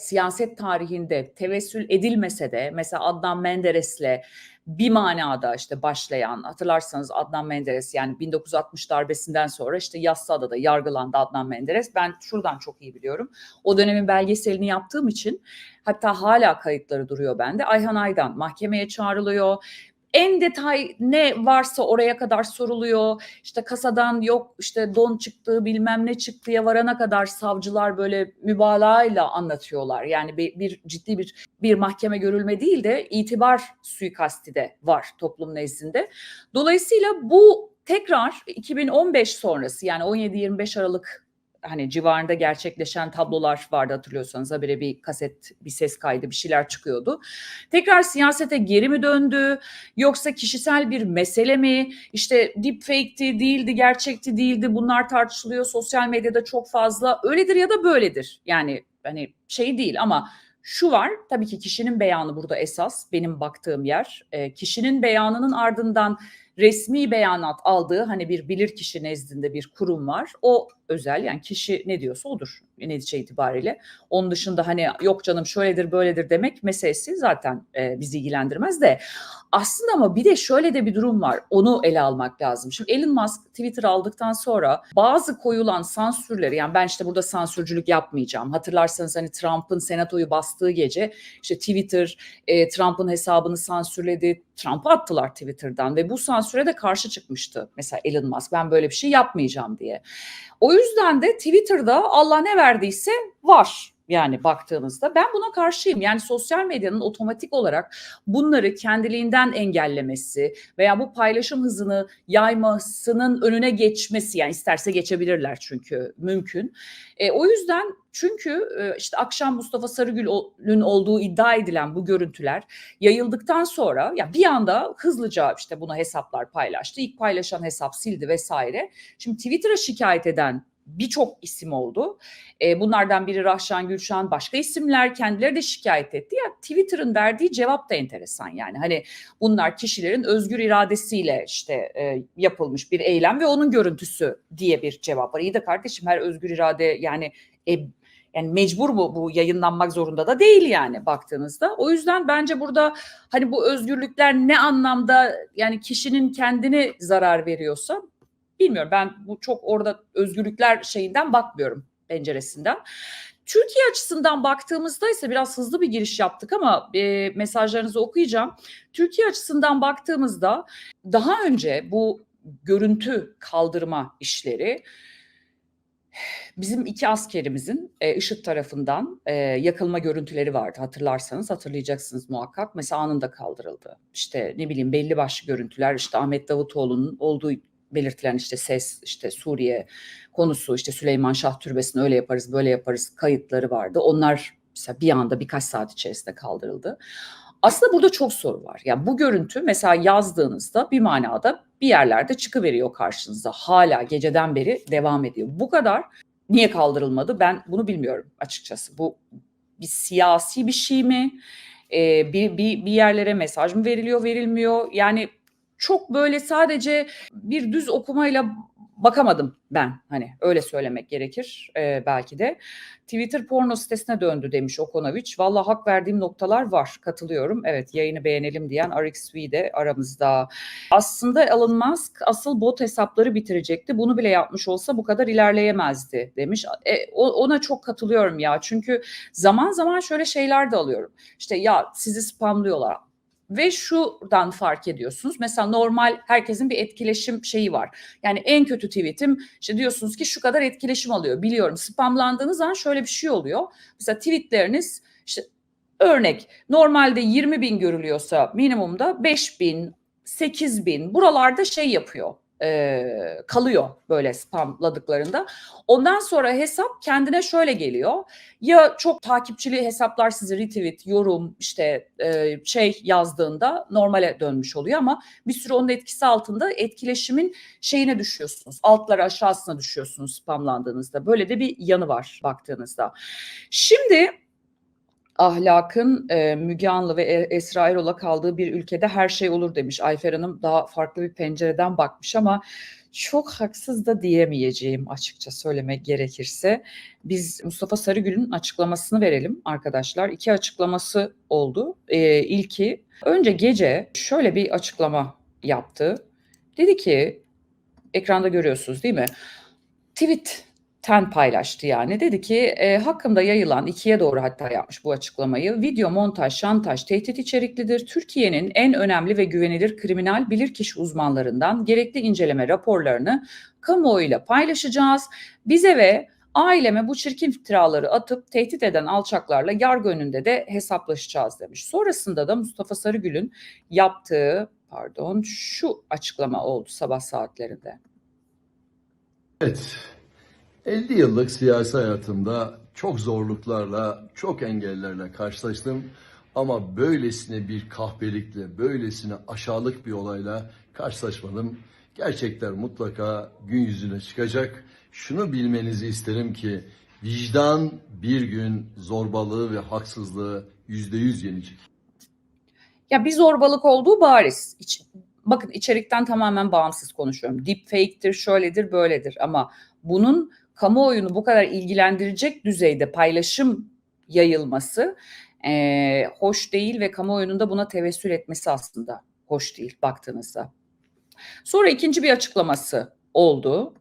siyaset tarihinde tevessül edilmese de mesela Adnan Menderes'le bir manada işte başlayan hatırlarsanız Adnan Menderes yani 1960 darbesinden sonra işte Yassıada'da yargılandı Adnan Menderes. Ben şuradan çok iyi biliyorum. O dönemin belgeselini yaptığım için hatta hala kayıtları duruyor bende. Ayhan Aydan mahkemeye çağrılıyor en detay ne varsa oraya kadar soruluyor. İşte kasadan yok işte don çıktığı bilmem ne çıktıya varana kadar savcılar böyle mübalağayla anlatıyorlar. Yani bir, bir ciddi bir bir mahkeme görülme değil de itibar suikasti de var toplum nezdinde. Dolayısıyla bu tekrar 2015 sonrası yani 17-25 Aralık hani civarında gerçekleşen tablolar vardı hatırlıyorsanız. Habire bir kaset bir ses kaydı bir şeyler çıkıyordu. Tekrar siyasete geri mi döndü? Yoksa kişisel bir mesele mi? İşte deepfake'ti değildi gerçekti değildi. Bunlar tartışılıyor. Sosyal medyada çok fazla öyledir ya da böyledir. Yani hani şey değil ama şu var. Tabii ki kişinin beyanı burada esas. Benim baktığım yer. E, kişinin beyanının ardından resmi beyanat aldığı hani bir bilirkişi nezdinde bir kurum var. O özel yani kişi ne diyorsa odur netice itibariyle. Onun dışında hani yok canım şöyledir böyledir demek meselesi zaten e, bizi ilgilendirmez de aslında ama bir de şöyle de bir durum var. Onu ele almak lazım. Şimdi Elon Musk Twitter aldıktan sonra bazı koyulan sansürleri yani ben işte burada sansürcülük yapmayacağım. Hatırlarsanız hani Trump'ın senatoyu bastığı gece işte Twitter e, Trump'ın hesabını sansürledi. Trump'ı attılar Twitter'dan ve bu sansüre de karşı çıkmıştı. Mesela Elon Musk ben böyle bir şey yapmayacağım diye. O yüzden de Twitter'da Allah ne verdiyse var yani baktığınızda ben buna karşıyım. Yani sosyal medyanın otomatik olarak bunları kendiliğinden engellemesi veya bu paylaşım hızını yaymasının önüne geçmesi yani isterse geçebilirler çünkü mümkün. E, o yüzden çünkü e, işte akşam Mustafa Sarıgül'ün olduğu iddia edilen bu görüntüler yayıldıktan sonra ya bir anda hızlıca işte bunu hesaplar paylaştı. İlk paylaşan hesap sildi vesaire. Şimdi Twitter'a şikayet eden birçok isim oldu. E, bunlardan biri Rahşan Gülşen, başka isimler kendileri de şikayet etti. Ya Twitter'ın verdiği cevap da enteresan yani. Hani bunlar kişilerin özgür iradesiyle işte e, yapılmış bir eylem ve onun görüntüsü diye bir cevap var. İyi de kardeşim her özgür irade yani e, yani mecbur mu bu yayınlanmak zorunda da değil yani baktığınızda. O yüzden bence burada hani bu özgürlükler ne anlamda yani kişinin kendini zarar veriyorsa bilmiyorum ben bu çok orada özgürlükler şeyinden bakmıyorum penceresinden. Türkiye açısından baktığımızda ise biraz hızlı bir giriş yaptık ama e, mesajlarınızı okuyacağım. Türkiye açısından baktığımızda daha önce bu görüntü kaldırma işleri bizim iki askerimizin e, IŞİD tarafından e, yakılma görüntüleri vardı hatırlarsanız hatırlayacaksınız muhakkak. Mesela anında kaldırıldı. İşte ne bileyim belli başlı görüntüler işte Ahmet Davutoğlu'nun olduğu belirtilen işte ses işte Suriye konusu işte Süleyman Şah Türbesi'ni öyle yaparız böyle yaparız kayıtları vardı. Onlar mesela bir anda birkaç saat içerisinde kaldırıldı. Aslında burada çok soru var. Yani bu görüntü mesela yazdığınızda bir manada bir yerlerde çıkıveriyor karşınıza. Hala geceden beri devam ediyor. Bu kadar niye kaldırılmadı ben bunu bilmiyorum açıkçası. Bu bir siyasi bir şey mi? Ee, bir, bir, bir yerlere mesaj mı veriliyor verilmiyor? Yani çok böyle sadece bir düz okumayla bakamadım ben hani öyle söylemek gerekir e, belki de. Twitter porno sitesine döndü demiş Okonovic. Valla hak verdiğim noktalar var katılıyorum. Evet yayını beğenelim diyen RXV de aramızda. Aslında Elon Musk asıl bot hesapları bitirecekti. Bunu bile yapmış olsa bu kadar ilerleyemezdi demiş. E, ona çok katılıyorum ya çünkü zaman zaman şöyle şeyler de alıyorum. İşte ya sizi spamlıyorlar ve şuradan fark ediyorsunuz. Mesela normal herkesin bir etkileşim şeyi var. Yani en kötü tweetim işte diyorsunuz ki şu kadar etkileşim alıyor. Biliyorum spamlandığınız zaman şöyle bir şey oluyor. Mesela tweetleriniz işte örnek normalde 20 bin görülüyorsa minimumda 5 bin, 8 bin buralarda şey yapıyor e, kalıyor böyle spamladıklarında. Ondan sonra hesap kendine şöyle geliyor. Ya çok takipçili hesaplar sizi retweet, yorum işte e, şey yazdığında normale dönmüş oluyor ama bir süre onun etkisi altında etkileşimin şeyine düşüyorsunuz. Altlara aşağısına düşüyorsunuz spamlandığınızda. Böyle de bir yanı var baktığınızda. Şimdi ahlakın e, Müge Anlı ve e, Esra Erol'a kaldığı bir ülkede her şey olur demiş. Ayfer Hanım daha farklı bir pencereden bakmış ama çok haksız da diyemeyeceğim açıkça söylemek gerekirse. Biz Mustafa Sarıgül'ün açıklamasını verelim arkadaşlar. İki açıklaması oldu. Ee, ilki önce gece şöyle bir açıklama yaptı. Dedi ki ekranda görüyorsunuz değil mi? Tweet ten paylaştı yani. Dedi ki e, hakkında yayılan ikiye doğru hatta yapmış bu açıklamayı. Video montaj, şantaj, tehdit içeriklidir. Türkiye'nin en önemli ve güvenilir kriminal bilirkişi uzmanlarından gerekli inceleme raporlarını kamuoyuyla paylaşacağız. Bize ve aileme bu çirkin iftiraları atıp tehdit eden alçaklarla yargı önünde de hesaplaşacağız demiş. Sonrasında da Mustafa Sarıgül'ün yaptığı pardon şu açıklama oldu sabah saatlerinde. Evet, 50 yıllık siyasi hayatımda çok zorluklarla, çok engellerle karşılaştım. Ama böylesine bir kahpelikle, böylesine aşağılık bir olayla karşılaşmadım. Gerçekler mutlaka gün yüzüne çıkacak. Şunu bilmenizi isterim ki vicdan bir gün zorbalığı ve haksızlığı yüzde yüz yenecek. Ya bir zorbalık olduğu bariz. İç- bakın içerikten tamamen bağımsız konuşuyorum. Deepfake'tir, şöyledir, böyledir ama bunun kamuoyunu bu kadar ilgilendirecek düzeyde paylaşım yayılması eee, hoş değil ve kamuoyunun da buna tevessül etmesi aslında hoş değil baktığınızda. Sonra ikinci bir açıklaması oldu.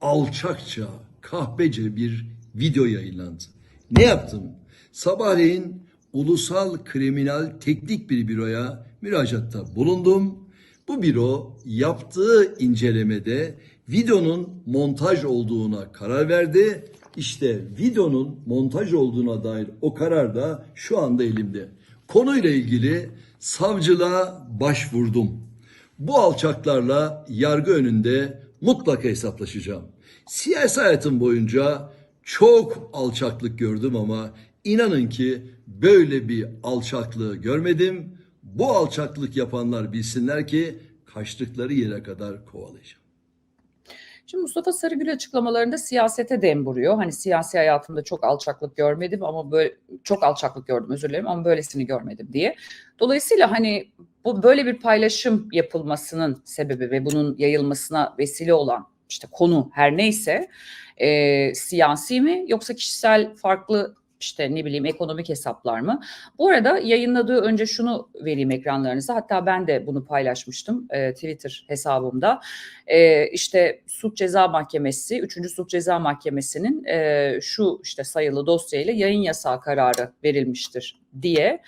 Alçakça, kahpece bir video yayınlandı. Ne yaptım? Sabahleyin Ulusal Kriminal Teknik bir büroya müracaatta bulundum. Bu büro yaptığı incelemede videonun montaj olduğuna karar verdi. İşte videonun montaj olduğuna dair o karar da şu anda elimde. Konuyla ilgili savcılığa başvurdum. Bu alçaklarla yargı önünde mutlaka hesaplaşacağım. Siyasi hayatım boyunca çok alçaklık gördüm ama inanın ki böyle bir alçaklığı görmedim. Bu alçaklık yapanlar bilsinler ki kaçtıkları yere kadar kovalayacağım. Şimdi Mustafa Sarıgül açıklamalarında siyasete dem vuruyor. Hani siyasi hayatımda çok alçaklık görmedim ama böyle çok alçaklık gördüm özür dilerim ama böylesini görmedim diye. Dolayısıyla hani bu böyle bir paylaşım yapılmasının sebebi ve bunun yayılmasına vesile olan işte konu her neyse e, siyasi mi yoksa kişisel farklı işte ne bileyim ekonomik hesaplar mı? Bu arada yayınladığı önce şunu vereyim ekranlarınıza. Hatta ben de bunu paylaşmıştım e, Twitter hesabımda. E, işte Suç Ceza Mahkemesi, 3. Suç Ceza Mahkemesi'nin e, şu işte sayılı dosyayla yayın yasağı kararı verilmiştir diye.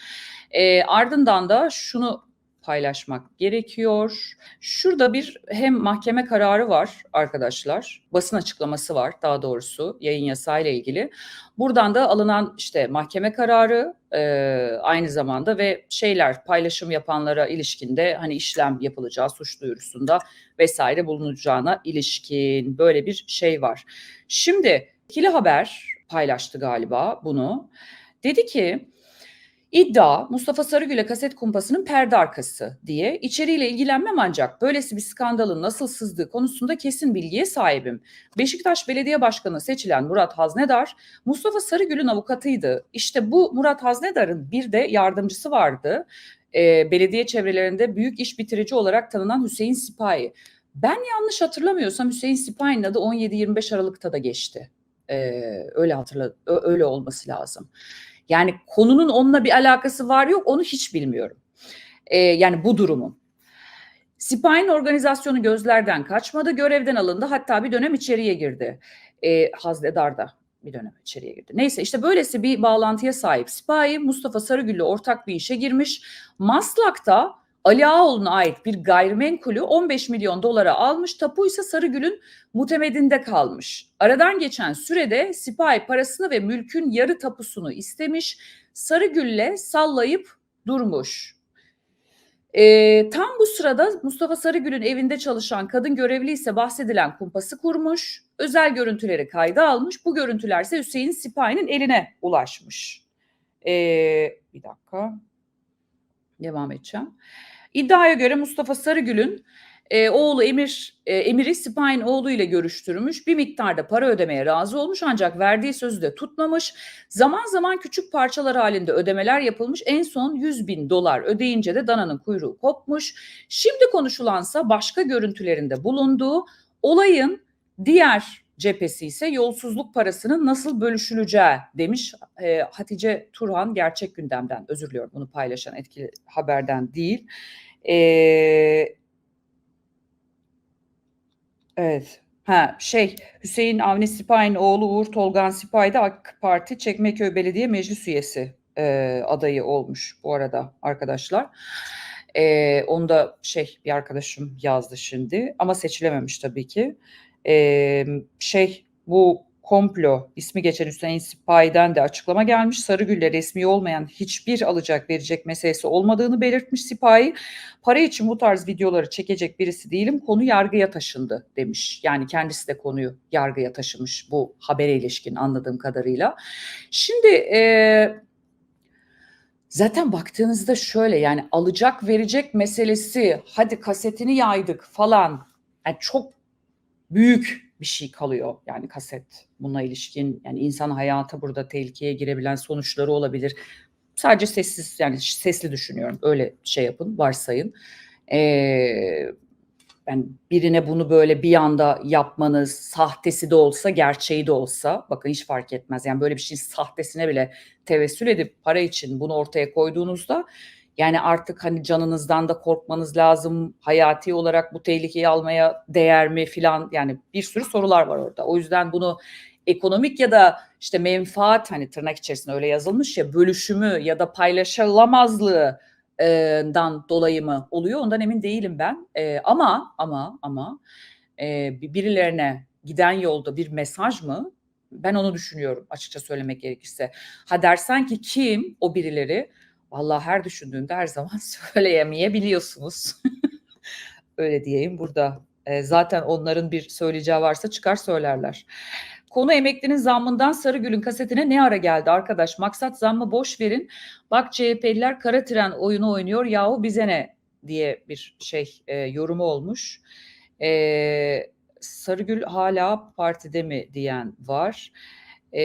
E, ardından da şunu paylaşmak gerekiyor. Şurada bir hem mahkeme kararı var arkadaşlar, basın açıklaması var daha doğrusu yayın yasağı ile ilgili. Buradan da alınan işte mahkeme kararı e, aynı zamanda ve şeyler paylaşım yapanlara ilişkinde hani işlem yapılacağı suç duyurusunda vesaire bulunacağına ilişkin böyle bir şey var. Şimdi ikili haber paylaştı galiba bunu. Dedi ki İddia Mustafa Sarıgül'e kaset kumpasının perde arkası diye içeriğiyle ilgilenmem ancak böylesi bir skandalın nasıl sızdığı konusunda kesin bilgiye sahibim. Beşiktaş Belediye Başkanı seçilen Murat Haznedar Mustafa Sarıgül'ün avukatıydı. İşte bu Murat Haznedar'ın bir de yardımcısı vardı. Ee, belediye çevrelerinde büyük iş bitirici olarak tanınan Hüseyin Sipahi. Ben yanlış hatırlamıyorsam Hüseyin Sipahi'nin adı 17-25 Aralık'ta da geçti. Ee, öyle hatırla öyle olması lazım. Yani konunun onunla bir alakası var yok onu hiç bilmiyorum. Ee, yani bu durumun. Sipahi'nin organizasyonu gözlerden kaçmadı, görevden alındı. Hatta bir dönem içeriye girdi. Ee, Haznedar da bir dönem içeriye girdi. Neyse işte böylesi bir bağlantıya sahip Sipahi Mustafa Sarıgül'le ortak bir işe girmiş. Maslak'ta Ali Ağaoğlu'na ait bir gayrimenkulü 15 milyon dolara almış. Tapu ise Sarıgül'ün mutemedinde kalmış. Aradan geçen sürede Sipahi parasını ve mülkün yarı tapusunu istemiş. Sarıgül'le sallayıp durmuş. Ee, tam bu sırada Mustafa Sarıgül'ün evinde çalışan kadın görevli ise bahsedilen kumpası kurmuş. Özel görüntüleri kayda almış. Bu görüntüler ise Hüseyin Sipahi'nin eline ulaşmış. Ee, bir dakika. Devam edeceğim. İddiaya göre Mustafa Sarıgül'ün e, oğlu Emir e, Emir'i Spine oğlu ile görüştürmüş. Bir miktarda para ödemeye razı olmuş ancak verdiği sözü de tutmamış. Zaman zaman küçük parçalar halinde ödemeler yapılmış. En son 100 bin dolar ödeyince de dananın kuyruğu kopmuş. Şimdi konuşulansa başka görüntülerinde bulunduğu olayın diğer cephesi ise yolsuzluk parasının nasıl bölüşüleceği demiş e, Hatice Turhan gerçek gündemden özür diliyorum bunu paylaşan etkili haberden değil. E, Evet. Ha şey Hüseyin Avni Sipay'ın oğlu Uğur Tolgan Sipay da AK Parti Çekmeköy Belediye Meclis Üyesi e, adayı olmuş bu arada arkadaşlar. E, onu da şey bir arkadaşım yazdı şimdi ama seçilememiş tabii ki. E, şey bu komplo ismi geçen Hüseyin Sipay'den de açıklama gelmiş. Sarıgül'le resmi olmayan hiçbir alacak verecek meselesi olmadığını belirtmiş Sipahi. Para için bu tarz videoları çekecek birisi değilim. Konu yargıya taşındı demiş. Yani kendisi de konuyu yargıya taşımış bu habere ilişkin anladığım kadarıyla. Şimdi e, zaten baktığınızda şöyle yani alacak verecek meselesi hadi kasetini yaydık falan yani çok büyük bir şey kalıyor yani kaset buna ilişkin yani insan hayatı burada tehlikeye girebilen sonuçları olabilir. Sadece sessiz yani sesli düşünüyorum öyle şey yapın varsayın. Ee, ben birine bunu böyle bir anda yapmanız sahtesi de olsa gerçeği de olsa bakın hiç fark etmez. Yani böyle bir şeyin sahtesine bile tevessül edip para için bunu ortaya koyduğunuzda yani artık hani canınızdan da korkmanız lazım. Hayati olarak bu tehlikeyi almaya değer mi filan yani bir sürü sorular var orada. O yüzden bunu ekonomik ya da işte menfaat hani tırnak içerisinde öyle yazılmış ya bölüşümü ya da paylaşılamazlığından dolayı mı oluyor ondan emin değilim ben. Ee, ama ama ama e, birilerine giden yolda bir mesaj mı? Ben onu düşünüyorum açıkça söylemek gerekirse. Ha dersen ki kim o birileri? Vallahi her düşündüğümde her zaman söyleyemeyebiliyorsunuz. Öyle diyeyim burada. E, zaten onların bir söyleyeceği varsa çıkar söylerler. Konu emeklinin zammından Sarıgül'ün kasetine ne ara geldi arkadaş? Maksat zammı boş verin. Bak CHP'liler kara tren oyunu oynuyor yahu bize ne diye bir şey e, yorumu olmuş. E, Sarıgül hala partide mi diyen var. E,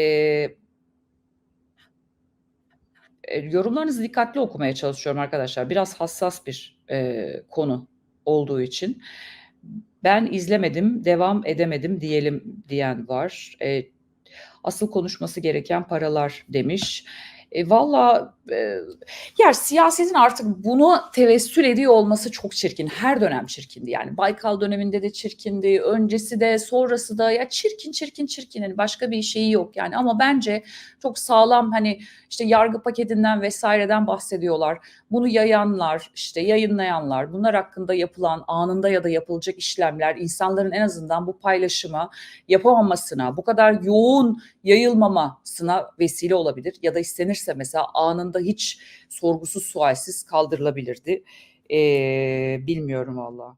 e, yorumlarınızı dikkatli okumaya çalışıyorum arkadaşlar. Biraz hassas bir e, konu olduğu için. Ben izlemedim, devam edemedim diyelim diyen var. E, asıl konuşması gereken paralar demiş. E, Valla ya siyasetin artık bunu tevessül ediyor olması çok çirkin. Her dönem çirkindi yani. Baykal döneminde de çirkindi. Öncesi de sonrası da ya çirkin çirkin çirkin. Yani başka bir şeyi yok yani. Ama bence çok sağlam hani işte yargı paketinden vesaireden bahsediyorlar. Bunu yayanlar, işte yayınlayanlar, bunlar hakkında yapılan anında ya da yapılacak işlemler insanların en azından bu paylaşıma yapamamasına, bu kadar yoğun yayılmamasına vesile olabilir. Ya da istenirse mesela anında hiç sorgusuz sualsiz kaldırılabilirdi. Ee, bilmiyorum valla.